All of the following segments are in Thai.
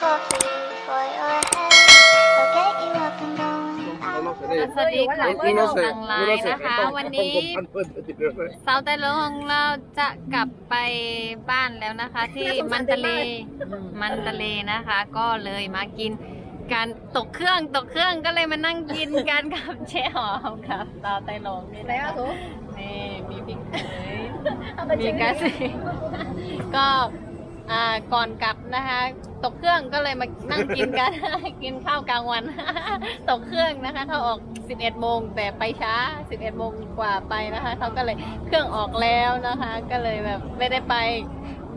coffee for your head. I'll get you up and going. สวัสดีค่ะพี่น้องทางไลน์นะคะ วันนี้สาวแต่ลงของเราจะกลับไปบ้านแล้วนะคะ ที่มันตะเล มันตะเลนะคะ ก็เลยมากินการตกเครื่องตกเครื่องก็เลยมานั่งกินกันกับเจ๊หอมกับสาวแต่ลงนี่ไหนะอะคะถูนี่มีพริกเขยมีเช็คกาซีก็ อ่าก่อนกลับนะคะ ตกเครื่องก็เลยมานั่งกินกัน กินข้าวกลางวัน ตกเครื่องนะคะเขาออก 11 โมงแต่ไปช้า 11 โมงกว่าไปนะคะเขาก็เลยเครื่องออกแล้วนะคะ ก็เลยแบบไม่ได้ไป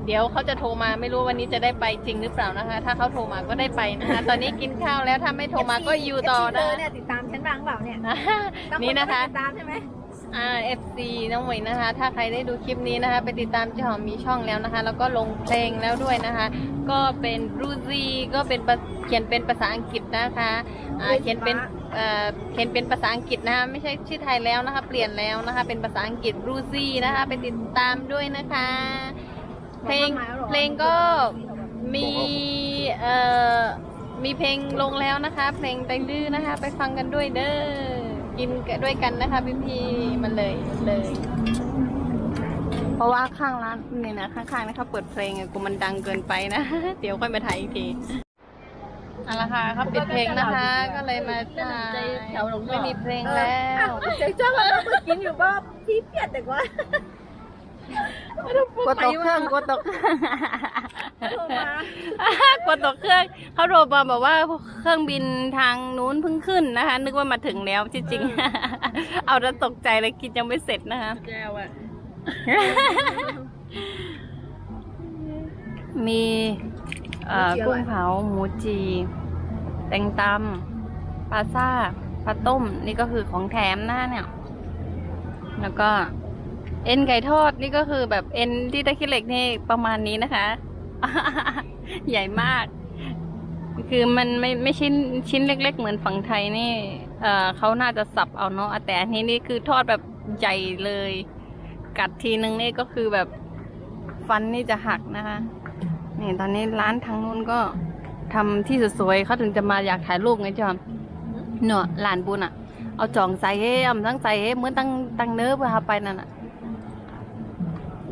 เดี๋ยวเขาจะโทรมาไม่รู้วันนี้จะได้ไปจริงหรือเปล่านะคะ ถ้าเขาโทรมาก็ได้ไปนะคะ ตอนนี้กินข้าวแล้วถ้าไม่โทรมาก็อยู่ต่อเธนะอเนี่ยติดตามฉันบ้างเปล่าเนี่ยนี่นะคะ ติดตามใช่ไหม อ่า FC น้องหมวยนะคะ ถ้าใครได้ดูคลิปนี้นะคะ ไปติดตามเจ้าหอมมีช่องแล้วนะคะ แล้วก็ลงเพลงแล้วด้วยนะคะ ก็เป็นรูซีก็เป็นภาเขียนเป็นภาษาอังกฤษนะคะอ่าเขียนเป็นเอ่อเขียนเป็นภาษาอังกฤษนะคะไม่ใช่ชื่อไทยแล้วนะคะ เปลี่ยนแล้วนะคะ เป็นภาษาอังกฤษรูซีนะคะ ไปติดตามด้วยนะคะ เพลงเพลงก็มีเอ่อมีเพลงลงแล้วนะคะ เพลงไตลื้อนะคะ ไปฟังกันด้วยเด้อ กินด้วยกันนะคะพี่พี่มันเลยมันเลย เพราะว่าข้างร้านนี่นะข้างๆนะคะเปิดเพลงกูมันดังเกินไปนะ เดี๋ยวค่อยมาถ่ายอีกทีเอาละค่ะเขาปิดเพลงนะคะ ก็เลยมาถ่ายไม่มีเพลงแล้วเจ๊จ้าเราไปกินอยู่บ้านที่เปียดแต่ว่า กดตกเครื่องกดตกโทรมากดตกเครื่องเขาโทรมาบอกว่าเครื่องบินทางนู้นเพิ่งขึ้นนะคะ นึกว่ามาถึงแล้วที่จริงเอาแล้วตกใจเลยกินยังไม่เสร็จนะคะแก้วอะมีเอ่อกุ้งเผาหมูจี แตงตำปลาซ่าปลาต้ม นี่ก็คือของแถมนะเนี่ย แล้วก็ เอ็นไก่ทอดนี่ก็คือแบบเอ็นที่ตะคิเหล็กนี่ประมาณนี้นะคะ ใหญ่มาก คือมันไม่ไม่ชิ้นชิ้นเล็ก ๆ เหมือนฝั่งไทยนี่ เอ่อเขาน่าจะสับเอาเนาะแต่อันนี้นี่คือทอดแบบใหญ่เลย กัดทีนึงนี่ก็คือแบบฟันนี่จะหักนะคะ นี่ตอนนี้ร้านทางนู้นก็ทำที่สวยๆเขาถึงจะมาอยากถ่ายรูปไงจอมเนาะหลานบุญอะเอาจองใส่เฮ้มตั้งใส่เฮ้เหมือนตั้งตั้งเนื้อเพื่อเอาไปนั่นอะ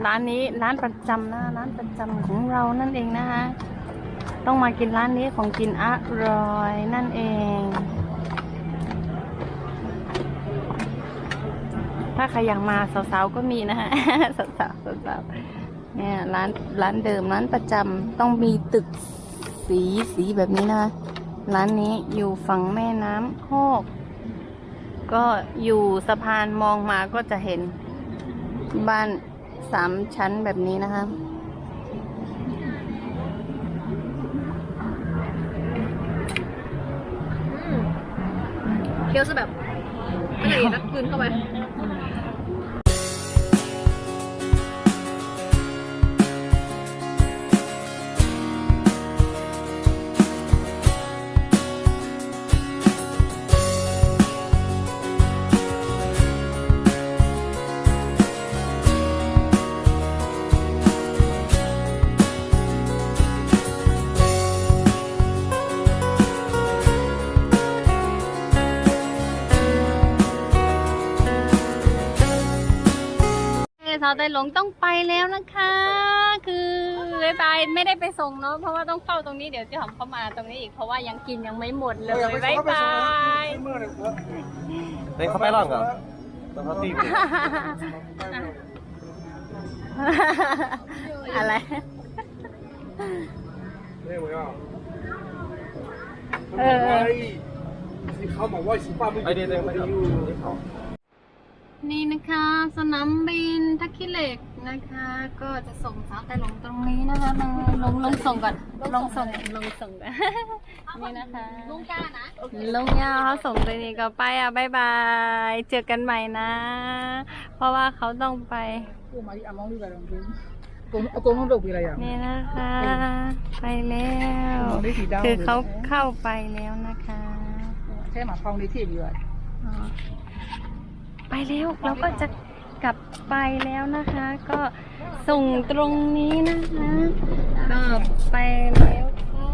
ร้านนี้ร้านประจำนะร้านประจำของเรานั่นเองนะคะต้องมากินร้านนี้ของกินอร่อยนั่นเอง ถ้าใครอยากมาสาวๆก็มีนะคะสาวๆสาวๆเนี่ยร้านร้านเดิมร้านประจำต้องมีตึกสีสีแบบนี้นะคะร้านนี้อยู่ฝั่งแม่น้ำโคก ก็อยู่สะพานมองมาก็จะเห็นบ้าน สามชั้นแบบนี้นะคะเคี้ยวซะแบบไม่ได้นักคืนเข้าไปาวไต้หลงต้องไปแล้วนะคะ คือบายบายไม่ได้ไปส่งเนาะเพราะว่าต้องเฝ้าตรงนี้เดี๋ยวเจะหอมเข้ามาตรงนี้อีกเพราะว่ายังกินยังไม่หมดเลยบายบายเฮ้ยเขาไปร่อนก่อนต้องเขาตีอะไรเออเขาบอกว่าสิป้าไม่ไอเดียเดินไปก่อ นนี่นะคะ สนามบินทักขิเหล็กนะคะ ก็จะส่งสาวไต้หลงตรงนี้นะคะลงลงลงส่งก่อนลงส่งลงส่งก่อนนี่นะคะลุงกล้านะลุงยาวเขาส่งไปนี่ก็ไปอะบายบายเจอกันใหม่นะ เพราะว่าเขาต้องไปกูมาที่อามองดูกันกูกูกูต้องดูปีอะไรอย่างนี่นะคะ ไปแล้วมองได้สีดำคือเขาเข้าไปแล้วนะคะแค่หมาฟองในที่อยู่อะอ๋อ ไปแล้วเราก็จะกลับไปแล้วนะคะ ก็ส่งตรงนี้นะคะ ก็ไปแล้วค่ะ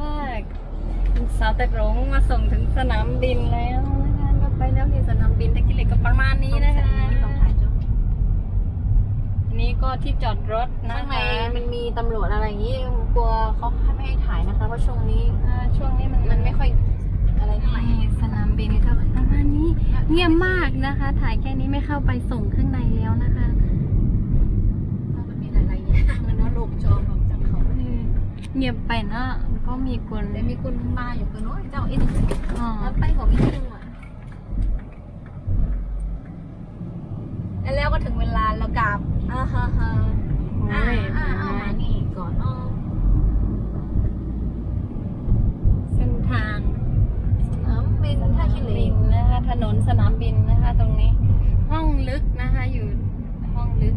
สาวแต่หลงมาส่งถึงสนามบินแล้วนะคะก็ไปแล้วที่สนามบินตะกี้เหล็กก็ประมาณนี้นะคะต้องถ่ายจุดอันนี้ก็ที่จอดรถนะข้างในคะมันมีตำรวจอะไรอย่างนี้กลัวเขาไม่ให้ถ่ายนะคะเพราะช่วงนี้อ่าช่วงนี้มันมันไม่ค่อย อะไรเท่าไหร่นี่สนามบินก็ประมาณนี้ เงียบมากนะคะ ถ่ายแค่นี้ไม่เข้าไปส่งข้างในแล้วนะคะ มันมีหลายๆอย่างมันว่าโลกจอมของจากเขาเออเงียบไปนะก็มีคนแต่มีคนมาอยู่คือน้อยเจ้าอินอ๋อแล้วไปของอีกนึงว่ะแล้วก็ถึงเวลาแล้วกลับอ่าฮะฮะโอ้อ่ายอ่าเอามานี่ก่อนอ๋อ เส้นทาง เออเป็นท่าขี้เหล็ บิ ก น นะคะถนนสนามบินนะคะ ตรงนี้ ห้องลึกนะคะ อยู่ห้องลึก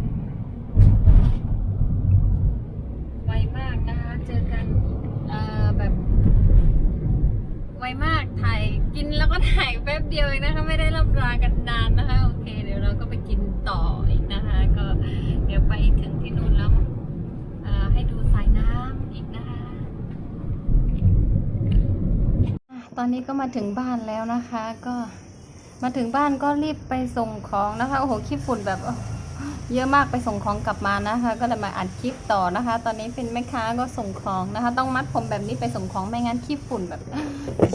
ไวมากนะคะ เจอกันเอ่อแบบไวมากถ่ายกินแล้วก็ถ่ายแป๊บเดียวเองนะคะ ไม่ได้รับรากันนานนะคะ โอเค เดี๋ยวเราก็ไปกินต่ออีกนะคะ ก็เดี๋ยวไปถึงที่นู่นแล้วให้ดูสายน้ำอีกนะคะ ตอนนี้ก็มาถึงบ้านแล้วนะคะก็ มาถึงบ้านก็รีบไปส่งของนะคะ โอ้โหขี้ฝุ่นแบบเยอะมากไปส่งของกลับมานะคะ ก็เลยมาอัดคลิปต่อนะคะ ตอนนี้เป็นแม่ค้าก็ส่งของนะคะ ต้องมัดผมแบบนี้ไปส่งของไม่งั้นขี้ฝุ่นแบบ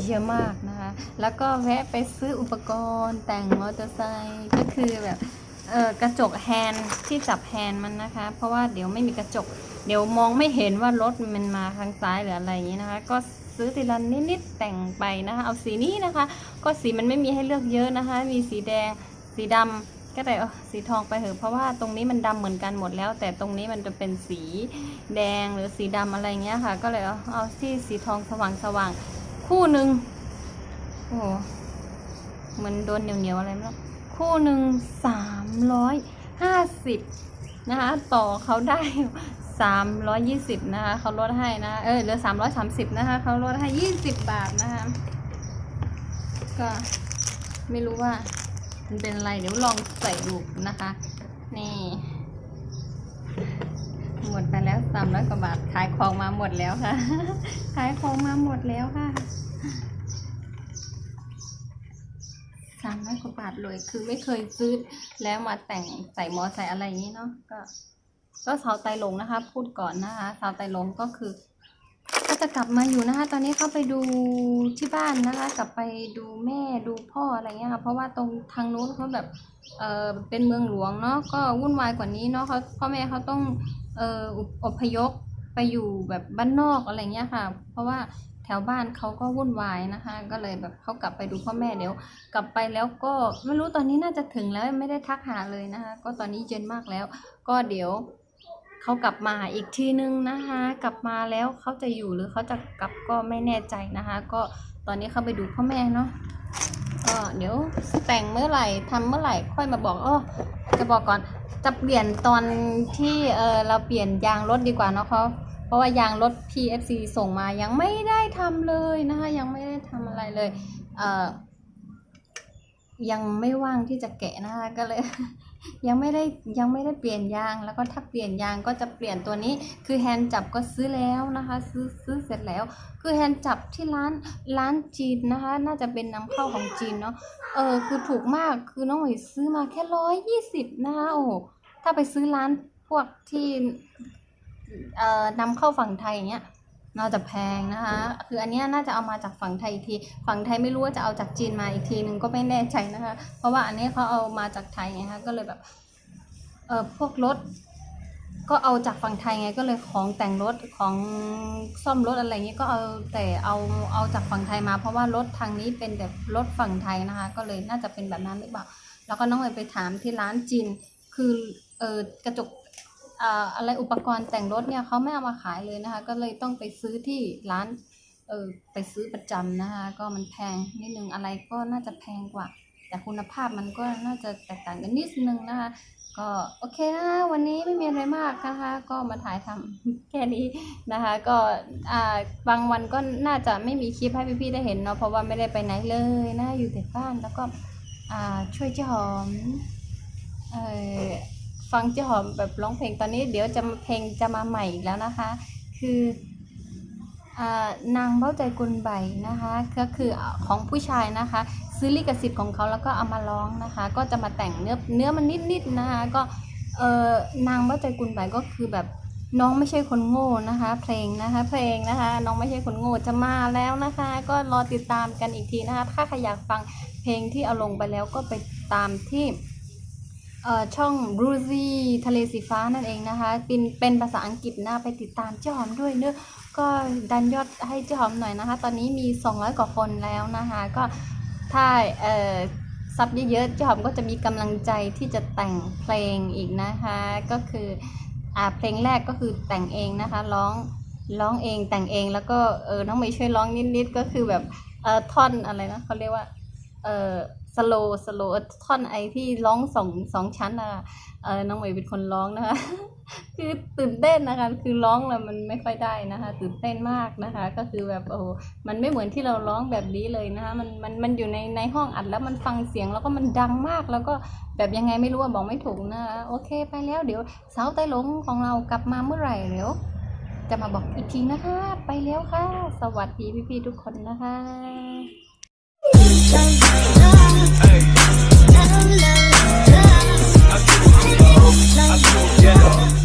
เยอะมากนะคะ แล้วก็แวะไปซื้ออุปกรณ์ แต่งมอเตอร์ไซค์ก็คือแบบเออกระจกแฮนด์ที่จับแฮนด์มันนะคะ เพราะว่าเดี๋ยวไม่มีกระจก เดี๋ยวมองไม่เห็นว่ารถมันมาทางซ้ายหรืออะไรอย่างนี้นะคะ ก็ซื้อทีละนิดๆแต่งไปนะคะ เอาสีนี้นะคะ ก็สีมันไม่มีให้เลือกเยอะนะคะ มีสีแดงสีดำก็แต่เอาสีทองไปเถอะเพราะว่าตรงนี้มันดำเหมือนกันหมดแล้ว แต่ตรงนี้มันจะเป็นสีแดงหรือสีดำอะไรเงี้ยค่ะ ก็เลยเอาเอาที่สีทองสว่างๆคู่หนึ่งโอ้โหเหมือนโดนเหนียวๆอะไรไม่รู้คู่หนึ่งสามร้อยห้าสิบนะคะ ต่อเขาได้ สามร้อยยี่สิบนะคะเขาลดให้นะเออเหลือสามร้อยสามสิบนะคะเขาลดให้ยี่สิบบาทนะคะ ก็ไม่รู้ว่า มันเป็นอะไรเดี๋ยวลองใส่ดูนะคะ นี่หมดไปแล้วสามร้อยกว่าบาทขายของมาหมดแล้วค่ะ ขายของมาหมดแล้วค่ะสามร้อยกว่าบาทเลยคือไม่เคยซื้อแล้วมาแต่งใส่มอใส่อะไรอย่างนี้เนาะก็ ก็สาวไตหลงนะคะ พูดก่อนนะคะสาวไตหลงก็คือก็จะกลับมาอยู่นะคะ ตอนนี้เขาไปดูที่บ้านนะคะ กลับไปดูแม่ดูพ่ออะไรเงี้ยค่ะเพราะว่าตรงทางนู้นเขาแบบเออเป็นเมืองหลวงเนาะก็วุ่นวายกว่านี้เนาะเขาพ่อแม่เขาต้องเอออพยพไปอยู่แบบบ้านนอกอะไรเงี้ยค่ะ เพราะว่าแถวบ้านเขาก็วุ่นวายนะคะ ก็เลยแบบเขากลับไปดูพ่อแม่เดี๋ยว กลับไปแล้วก็ไม่รู้ตอนนี้น่าจะถึงแล้วไม่ได้ทักหาเลยนะคะ ก็ตอนนี้เย็นมากแล้ว ก็เดี๋ยว เขากลับมาอีกทีนึงนะคะ กลับมาแล้วเขาจะอยู่หรือเขาจะกลับก็ไม่แน่ใจนะคะ ก็ตอนนี้เขาไปดูพ่อแม่เนาะก็เดี๋ยวแต่งเมื่อไหร่ทำเมื่อไหร่ค่อยมาบอกอ้อจะบอกก่อนจะเปลี่ยนตอนที่เออเราเปลี่ยนยางรถดีกว่าเนาะเขาเพราะว่ายางรถ PFC ส่งมายังไม่ได้ทำเลยนะคะ ยังไม่ได้ทำอะไรเลย เออ ยังไม่ว่างที่จะแกะนะคะก็เลย ยังไม่ได้ยังไม่ได้เปลี่ยนยาง แล้วก็ถ้าเปลี่ยนยางก็จะเปลี่ยนตัวนี้ คือแฮนด์จับก็ซื้อแล้วนะคะ ซื้อซื้อเสร็จแล้ว คือแฮนด์จับที่ร้านร้านจีนนะคะ น่าจะเป็นนำเข้าของจีนเนาะเออคือถูกมากคือน้องหอยซื้อมาแค่ร้อยยี่สิบนะคะโอ้ถ้าไปซื้อร้านพวกที่เอ่อนำเข้าฝั่งไทยอย่างเงี้ย น่าจะแพงนะคะ คืออันนี้น่าจะเอามาจากฝั่งไทยอีกที ฝั่งไทยไม่รู้ว่าจะเอาจากจีนมาอีกทีนึงก็ไม่แน่ใจนะคะ เพราะว่าอันนี้เขาเอามาจากไทยไงคะ ก็เลยแบบ เออพวกรถ ก็เอาจากฝั่งไทยไง ก็เลยของแต่งรถของซ่อมรถอะไรเงี้ยก็เอาแต่เอาเอาจากฝั่งไทยมา เพราะว่ารถทางนี้เป็นแบบรถฝั่งไทยนะคะ ก็เลยน่าจะเป็นแบบนั้นหรือเปล่า แล้วก็น้องเอ๋ไปถามที่ร้านจีน คือ เออกระจก อะไรอุปกรณ์แต่งรถเนี่ยเขาไม่เอามาขายเลยนะคะ ก็เลยต้องไปซื้อที่ร้านเออไปซื้อประจำนะคะ ก็มันแพงนิดนึงอะไรก็น่าจะแพงกว่า แต่คุณภาพมันก็น่าจะแตกต่างกันนิดนึงนะคะก็โอเคนะวันนี้ไม่มีอะไรมากนะคะ ก็มาถ่ายทำแค่นี้นะคะ ก็อ่าบางวันก็น่าจะไม่มีคลิปให้พี่ๆได้เห็นเนาะเพราะว่าไม่ได้ไปไหนเลยนะอยู่แต่บ้านแล้วก็อ่าช่วยเจ้าหอมเออ ฟังเจ้าหอมแบบร้องเพลงตอนนี้เดี๋ยวจะเพลงจะมาใหม่อีกแล้วนะคะ คืออนางเบ้าใจกุลใบนะคะ ก็คือของผู้ชายนะคะ ซื้อลิขสิทธิ์ของเขาแล้วก็เอามาร้องนะคะ ก็จะมาแต่งเนื้อเนื้อมันนิดๆนะคะ ก็เออนางเบ้าใจกุลใบก็คือแบบน้องไม่ใช่คนโง่นะคะ เพลงนะคะ เพลงนะคะ น้องไม่ใช่คนโง่จะมาแล้วนะคะ ก็รอติดตามกันอีกทีนะคะ ถ้าใครอยากฟังเพลงที่เอาลงไปแล้วก็ไปตามที่ ช่อง b r u c y ทะเลสีฟ้านั่นเองนะคะ เป็นเป็นภาษาอังกฤษนะไปติดตามเจ้าหอมด้วยเนอะก็ดันยอดให้เจ้าหอมหน่อยนะคะ ตอนนี้มี 200 กว่าคนแล้วนะคะ ก็ถ้าเอ่อซับเยอะๆเจ้าหอมก็จะมีกำลังใจที่จะแต่งเพลงอีกนะคะ ก็คืออ่าเพลงแรกก็คือแต่งเองนะคะร้องร้องเองแต่งเองแล้วก็เออน้องเมย์ช่วยร้องนิดๆก็คือแบบเออท่อนอะไรนะเขาเรียกว่าเออ สโลสโลท่อนไอที่ร้องสองสองชั้นอะเออน้องเมย์เป็นคนร้องนะคะ คือตื่นเต้นนะคะ คือร้องแล้วมันไม่ค่อยได้นะคะ ตื่นเต้นมากนะคะ ก็คือแบบโอ้โหมันไม่เหมือนที่เราร้องแบบนี้เลยนะคะ มันมันมันอยู่ในในห้องอัดแล้วมันฟังเสียงแล้วก็มันดังมากแล้วก็แบบยังไงไม่รู้บอกไม่ถูกนะคะโอเคไปแล้วเดี๋ยวสาวไต้หลงของเรากลับมาเมื่อไหร่เดี๋ยวจะมาบอกอีกทีนะคะ ไปแล้วค่ะ สวัสดีพี่ๆทุกคนนะคะ I do I do yeah.